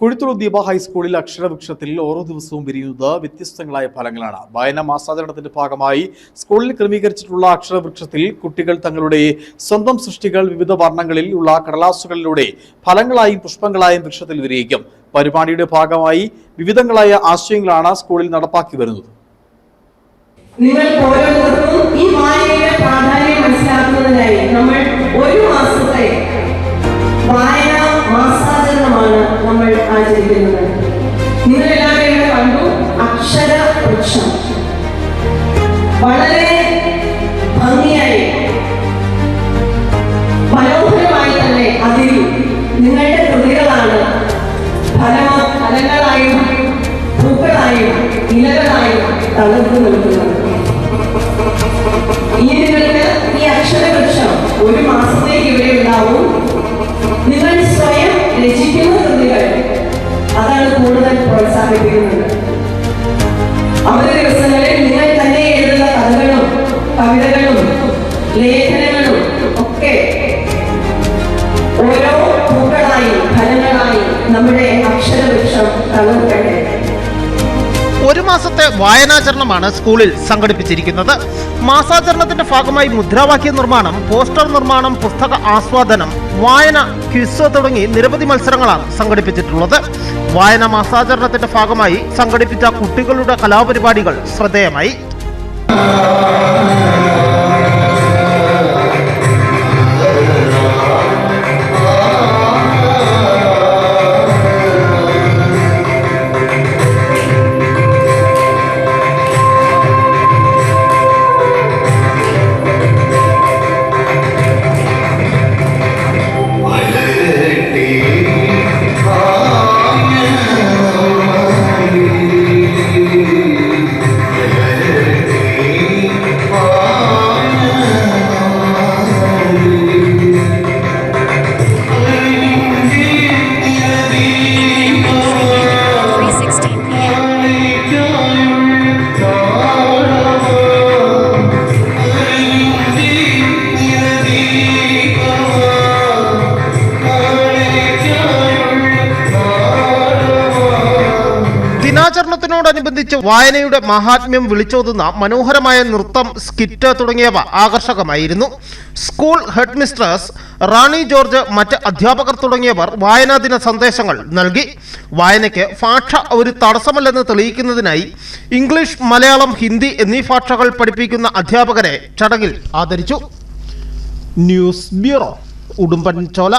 കുഴിത്തുളു ദീപ ഹൈസ്കൂളിൽ അക്ഷരവൃക്ഷത്തിൽ ഓരോ ദിവസവും വിരിയുന്നത് വ്യത്യസ്തങ്ങളായ ഫലങ്ങളാണ്. വായന മാസാചരണത്തിന്റെ ഭാഗമായി സ്കൂളിൽ ക്രമീകരിച്ചിട്ടുള്ള അക്ഷരവൃക്ഷത്തിൽ കുട്ടികൾ തങ്ങളുടെ സ്വന്തം സൃഷ്ടികൾ വിവിധ വർണങ്ങളിൽ ഉള്ള കടലാസുകളിലൂടെ ഫലങ്ങളായും പുഷ്പങ്ങളായും വൃക്ഷത്തിൽ വിരിയിക്കും. പരിപാടിയുടെ ഭാഗമായി വിവിധങ്ങളായ ആശയങ്ങളാണ് സ്കൂളിൽ നടപ്പാക്കി വരുന്നത്. നിങ്ങൾ ഓരോരുത്തർക്കും ഈ വായനയുടെ വളരെ ഭംഗിയായി മനോഹരമായി തന്നെ അതിൽ നിങ്ങളുടെ കൃതികളാണ്. ഫലമോ ഫലങ്ങളായും പൂക്കളായും ഇലകളായും തളർന്നു നിൽക്കുന്നത്. ഇനി നിങ്ങൾക്ക് ഈ അക്ഷരവൃക്ഷം ഒരു മാസത്തേക്ക് ഇവിടെ ഉണ്ടാവും. നിങ്ങൾ സ്വയം രചിക്കുന്ന കൃതികൾ അതാണ് കൂടുതൽ പ്രോത്സാഹിപ്പിക്കുന്നത്. അവധി ഒരു മാസത്തെ വായനാചരണമാണ് സ്കൂളിൽ സംഘടിപ്പിച്ചിരിക്കുന്നത്. മാസാചരണത്തിന്റെ ഭാഗമായി മുദ്രാവാക്യ നിർമ്മാണം പോസ്റ്റർ നിർമ്മാണം പുസ്തക ആസ്വാദനം വായന ക്വിസ് തുടങ്ങി നിരവധി മത്സരങ്ങളാണ് സംഘടിപ്പിച്ചിട്ടുള്ളത്. വായന മാസാചരണത്തിന്റെ ഭാഗമായി സംഘടിപ്പിച്ച കുട്ടികളുടെ കലാപരിപാടികൾ ശ്രദ്ധേയമായി. ദിനാചരണത്തിനോടനുബന്ധിച്ച് വായനയുടെ മഹാത്മ്യം വിളിച്ചോതുന്ന മനോഹരമായ നൃത്തം സ്കിറ്റ് തുടങ്ങിയവ ആകർഷകമായിരുന്നു. School head mistress Rani George മറ്റ് അധ്യാപകർ തുടങ്ങിയവർ വായനാ ദിന സന്ദേശങ്ങൾ നൽകി. വായനയ്ക്ക് ഭാഷ ഒരു തടസ്സമല്ലെന്ന് തെളിയിക്കുന്നതിനായി ഇംഗ്ലീഷ് മലയാളം ഹിന്ദി എന്നീ ഭാഷകൾ പഠിപ്പിക്കുന്ന അധ്യാപകരെ ചടങ്ങിൽ ആദരിച്ചു. ന്യൂസ് ബ്യൂറോ ഉടുമ്പൻ ചോല